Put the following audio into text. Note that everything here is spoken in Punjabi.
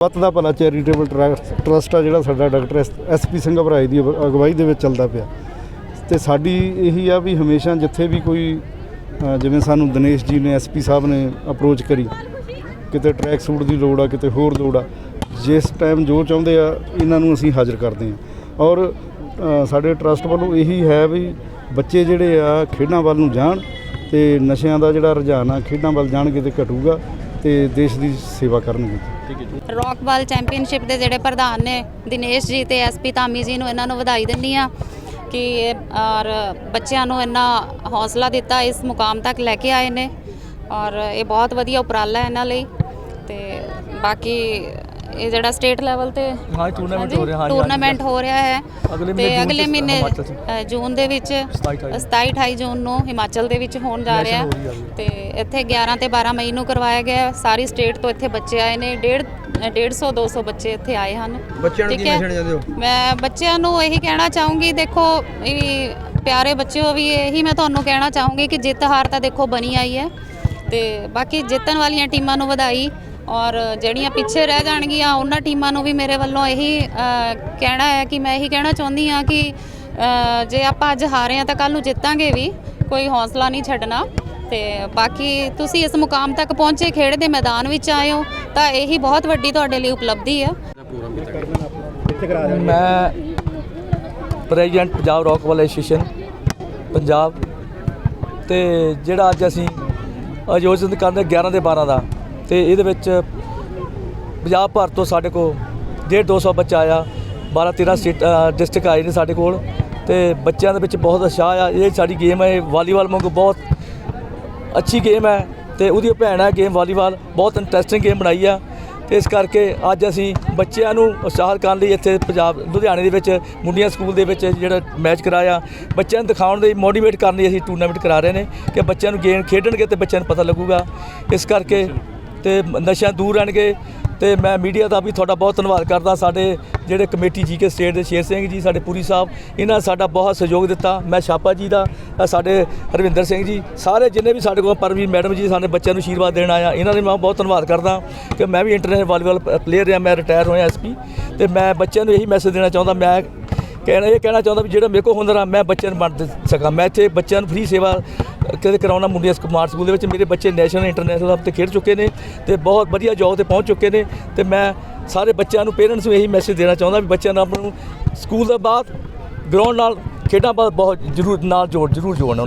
ਪਤ ਦਾ ਭਲਾ ਚੈਰੀਟੇਬਲ ਟਰਸਟ ਆ ਜਿਹੜਾ ਸਾਡਾ ਡਾਕਟਰ ਐਸਪੀ ਸਿੰਘ ਭਰਾਈ ਦੀ ਅਗ- ਅਗਵਾਈ ਦੇ ਵਿੱਚ ਚੱਲਦਾ ਪਿਆ। ਤੇ ਸਾਡੀ ਇਹੀ ਆ ਵੀ ਹਮੇਸ਼ਾ ਜਿੱਥੇ ਵੀ ਕੋਈ ਜਿਵੇਂ ਸਾਨੂੰ ਦਿਨੇਸ਼ ਜੀ ਨੇ ਐਸਪੀ ਸਾਹਿਬ ਨੇ ਅਪਰੋਚ ਕਰੀ, ਕਿਤੇ ਟਰੈਕ ਸੂਟ ਦੀ ਲੋੜ ਆ, ਕਿਤੇ ਹੋਰ ਲੋੜ ਆ, ਜਿਸ ਟਾਈਮ ਜੋ ਚਾਹੁੰਦੇ ਆ, ਇਹਨਾਂ ਨੂੰ ਅਸੀਂ ਹਾਜ਼ਰ ਕਰਦੇ ਆ। ਔਰ ਸਾਡੇ ਟਰਸਟ ਵੱਲੋਂ ਇਹੀ ਹੈ ਵੀ ਬੱਚੇ ਜਿਹੜੇ ਆ ਖੇਡਾਂ ਵੱਲ ਨੂੰ ਜਾਣ ਤੇ ਨਸ਼ਿਆਂ ਦਾ ਜਿਹੜਾ ਰੁਝਾਨ ਆ, ਖੇਡਾਂ ਵੱਲ ਜਾਣਗੇ ਤੇ ਘਟੂਗਾ। ਤੇ ਦੇਸ਼ ਦੀ ਸੇਵਾ ਕਰਨਗੇ ਰੌਕ ਬਾਲ ਚੈਂਪੀਅਨਸ਼ਿਪ ਦੇ ਜਿਹੜੇ ਪ੍ਰਧਾਨ ਨੇ ਦਿਨੇਸ਼ ਜੀ ਤੇ ਐਸਪੀ ਧਾਮੀ ਜੀ ਨੂੰ ਇਹਨਾਂ ਨੂੰ ਵਧਾਈ ਦਿੰਦੀ ਆ ਕਿ ਇਹ ਔਰ ਬੱਚਿਆਂ ਨੂੰ ਇੰਨਾ ਹੌਸਲਾ ਦਿੱਤਾ ਇਸ ਮੁਕਾਮ ਤੱਕ ਲੈ ਕੇ ਆਏ ਨੇ ਔਰ ਇਹ ਬਹੁਤ ਵਧੀਆ ਉਪਰਾਲਾ ਹੈ ਇਹਨਾਂ ਲਈ। ਤੇ ਬਾਕੀ ਇਹ ਜਿਹੜਾ ਸਟੇਟ ਲੈਵਲ ਤੇ ਹਾਂ ਟੂਰਨਾਮੈਂਟ ਹੋ ਰਿਹਾ ਹਾਂ ਟੂਰਨਾਮੈਂਟ ਹੋ ਰਿਹਾ ਹੈ। ਅਗਲੇ ਤੇ ਮਹੀਨੇ ਅਗਲੇ ਮਹੀਨੇ। ਅ, ਜੂਨ ਦੇ ਵਿੱਚ 27 27 28 ਜੂਨ ਨੂੰ ਹਿਮਾਚਲ ਦੇ ਵਿੱਚ ਹੋਣ ਜਾ ਰਿਹਾ। National ਹੋ ਰਹੀ ਆ ਤੇ ਇੱਥੇ 11 ਤੇ 12 ਮਈ ਨੂੰ ਕਰਵਾਇਆ ਗਿਆ। ਹੈ। ਸਾਰੀ ਸਟੇਟ ਤੋਂ ਇੱਥੇ ਬੱਚੇ ਆਏ ਨੇ। ਡੇਢ 150 200 ਬੱਚੇ ਇੱਥੇ ਆਏ ਹਨ। ਬੱਚਿਆਂ ਨੂੰ ਠੀਕ ਕੀ ਹੈ? ਮੈਸੇਜ ਦਿੰਦੇ ਹੋ? ਮੈਂ ਬੱਚਿਆਂ ਨੂੰ ਇਹੀ ਕਹਿਣਾ ਚਾਹੂੰਗੀ ਦੇਖੋ ਇਹ ਵੀ ਪਿਆਰੇ ਬੱਚਿਓ ਵੀ ਇਹੀ ਮੈਂ ਤੁਹਾਨੂੰ ਕਹਿਣਾ ਚਾਹੂੰਗੀ ਕਿ ਜਿੱਤ ਹਾਰ ਤਾਂ ਦੇਖੋ ਬਣੀ ਆਈ ਹੈ। ਤੇ ਬਾਕੀ ਜਿੱਤਣ ਵਾਲੀਆਂ ਟੀਮਾਂ ਨੂੰ ਵਧਾਈ। ਔਰ ਜਿਹੜੀਆਂ ਪਿੱਛੇ ਰਹਿ ਜਾਣਗੀਆਂ, ਉਹਨਾਂ ਟੀਮਾਂ ਨੂੰ ਵੀ ਮੇਰੇ ਵੱਲੋਂ ਇਹੀ ਕਹਿਣਾ ਹੈ ਕਿ ਮੈਂ ਇਹੀ ਕਹਿਣਾ ਚਾਹੁੰਦੀ ਹਾਂ ਕਿ ਜੇ ਆਪਾਂ ਅੱਜ ਹਾਰੇ ਹਾਂ ਤਾਂ ਕੱਲ ਨੂੰ ਜਿੱਤਾਂਗੇ ਵੀ, ਕੋਈ ਹੌਸਲਾ ਨਹੀਂ ਛੱਡਣਾ। ਤੇ ਬਾਕੀ ਤੁਸੀਂ ਇਸ ਮੁਕਾਮ ਤੱਕ ਪਹੁੰਚੇ ਖੇਡ ਦੇ ਮੈਦਾਨ ਵਿੱਚ ਆਏ ਹੋ, ਤਾਂ ਇਹੀ ਬਹੁਤ ਵੱਡੀ ਤੁਹਾਡੇ ਲਈ ਉਪਲਬਧੀ ਹੈ ਮੈਂ president Punjab rock wall association Punjab. ਤੇ ਜਿਹੜਾ ਅੱਜ ਅਸੀਂ ਆਯੋਜਨ ਕਰਦੇ 11 ਦੇ 12 ਦਾ ਤੇ ਇਹਦੇ ਵਿੱਚ ਪੰਜਾਬ ਭਰ ਤੋਂ ਸਾਡੇ ਕੋਲ 1.5 200 ਬੱਚਾ ਆਇਆ 12 13 ਸਟੇਟ ਡਿਸਟ੍ਰਿਕਟ ਆਏ ਨੇ ਸਾਡੇ ਕੋਲ ਤੇ ਬੱਚਿਆਂ ਦੇ ਵਿੱਚ ਬਹੁਤ ਉਤਸ਼ਾਹ ਆ। ਇਹ ਸਾਡੀ ਗੇਮ ਹੈ ਇਹ ਵਾਲੀਬਾਲ ਵਾਂਗੂ ਬਹੁਤ ਅੱਛੀ ਗੇਮ ਹੈ ਤੇ ਉਹਦੀ ਭੈਣ ਹੈ ਗੇਮ ਵਾਲੀਬਾਲ ਬਹੁਤ ਇੰਟਰਸਟਿੰਗ ਗੇਮ ਬਣਾਈ ਆ ਤੇ ਇਸ ਕਰਕੇ ਅੱਜ ਅਸੀਂ ਬੱਚਿਆਂ ਨੂੰ ਉਤਸ਼ਾਹਿਤ ਕਰਨ ਲਈ ਇੱਥੇ ਪੰਜਾਬ, ਲੁਧਿਆਣੇ ਦੇ ਵਿੱਚ, ਮੁੰਡੀਆਂ ਸਕੂਲ ਦੇ ਵਿੱਚ ਜਿਹੜਾ ਮੈਚ ਕਰਾਇਆ, ਬੱਚਿਆਂ ਨੂੰ ਦਿਖਾਉਣ ਲਈ ਮੋਟੀਵੇਟ ਕਰਨ ਲਈ ਅਸੀਂ ਟੂਰਨਾਮੈਂਟ ਕਰਾ ਰਹੇ ਨੇ ਕਿ ਬੱਚਿਆਂ ਨੂੰ ਗੇਮ ਖੇਡਣਗੇ ਤੇ ਬੱਚਿਆਂ ਨੂੰ ਪਤਾ ਲੱਗੂਗਾ। ਇਸ ਕਰਕੇ ਤੇ ਨਸ਼ਿਆਂ ਦੂਰ ਰਹਿਣਗੇ ਤੇ ਮੈਂ ਮੀਡੀਆ ਦਾ ਵੀ ਤੁਹਾਡਾ ਬਹੁਤ ਧੰਨਵਾਦ ਕਰਦਾ ਸਾਡੇ ਜਿਹੜੇ ਕਮੇਟੀ ਜੀ ਕੇ ਸਟੇਟ ਦੇ ਸ਼ੇਰ ਸਿੰਘ ਜੀ, ਸਾਡੇ ਪੂਰੀ ਸਾਹਿਬ, ਇਹਨਾਂ ਸਾਡਾ ਬਹੁਤ ਸਹਿਯੋਗ ਦਿੱਤਾ। ਮੈਂ ਛਾਪਾ ਜੀ ਦਾ ਸਾਡੇ ਹਰਵਿੰਦਰ ਸਿੰਘ ਜੀ, ਸਾਰੇ ਜਿੰਨੇ ਵੀ ਸਾਡੇ ਕੋਲ ਪਰਵੀਨ ਮੈਡਮ ਜੀ, ਸਾਡੇ ਬੱਚਿਆਂ ਨੂੰ ਆਸ਼ੀਰਵਾਦ ਦੇਣ ਆਇਆ ਇਹਨਾਂ ਦੇ ਮੈਂ ਬਹੁਤ ਧੰਨਵਾਦ ਕਰਦਾ ਕਿ ਮੈਂ ਵੀ ਇੰਟਰਨੈਸ਼ਨਲ ਵਾਲੀਬਾਲ ਪਲੇਅਰ ਰਿਹਾ, ਮੈਂ ਰਿਟਾਇਰ ਹੋਇਆ ਐਸਪੀ ਤੇ ਮੈਂ ਬੱਚਿਆਂ ਨੂੰ ਇਹੀ ਮੈਸੇਜ ਦੇਣਾ ਚਾਹੁੰਦਾ, ਮੈਂ ਕਹਿਣਾ, ਇਹ ਕਹਿਣਾ ਚਾਹੁੰਦਾ ਵੀ ਜਿਹੜਾ ਮੇਰੇ ਕੋਲ ਹੁਨਰ ਆ ਮੈਂ ਬੱਚਿਆਂ ਨੂੰ ਵੰਡ ਸਕਾਂ। ਮੈਂ ਇੱਥੇ ਬੱਚਿਆਂ ਨੂੰ ਫ੍ਰੀ ਸੇਵਾ ਕਦੇ ਕਰਾਉਣਾ ਮੁੰਡਿਆਂ ਕੁਮਾਰ ਸਕੂਲ ਦੇ ਵਿੱਚ। ਮੇਰੇ ਬੱਚੇ ਨੈਸ਼ਨਲ ਇੰਟਰਨੈਸ਼ਨਲ ਲੈਵਲ ਤੇ ਖੇਡ ਚੁੱਕੇ ਨੇ ਤੇ ਬਹੁਤ ਵਧੀਆ ਜੋਬ ਤੇ ਪਹੁੰਚ ਚੁੱਕੇ ਨੇ ਤੇ ਮੈਂ ਸਾਰੇ ਬੱਚਿਆਂ ਨੂੰ ਪੇਰੈਂਟਸ ਨੂੰ ਇਹੀ ਮੈਸੇਜ ਦੇਣਾ ਚਾਹੁੰਦਾ ਵੀ ਬੱਚਿਆਂ ਨੂੰ ਆਪਣਾ ਨੂੰ ਸਕੂਲ ਦਾ ਬਾਅਦ ਗਰਾਊਂਡ ਨਾਲ ਖੇਡਾਂ ਬਾਅਦ ਬਹੁਤ ਜ਼ਰੂਰ, ਨਾਲ ਜੋੜ, ਜ਼ਰੂਰ ਜੋੜਨਾ ਉਹਨਾਂ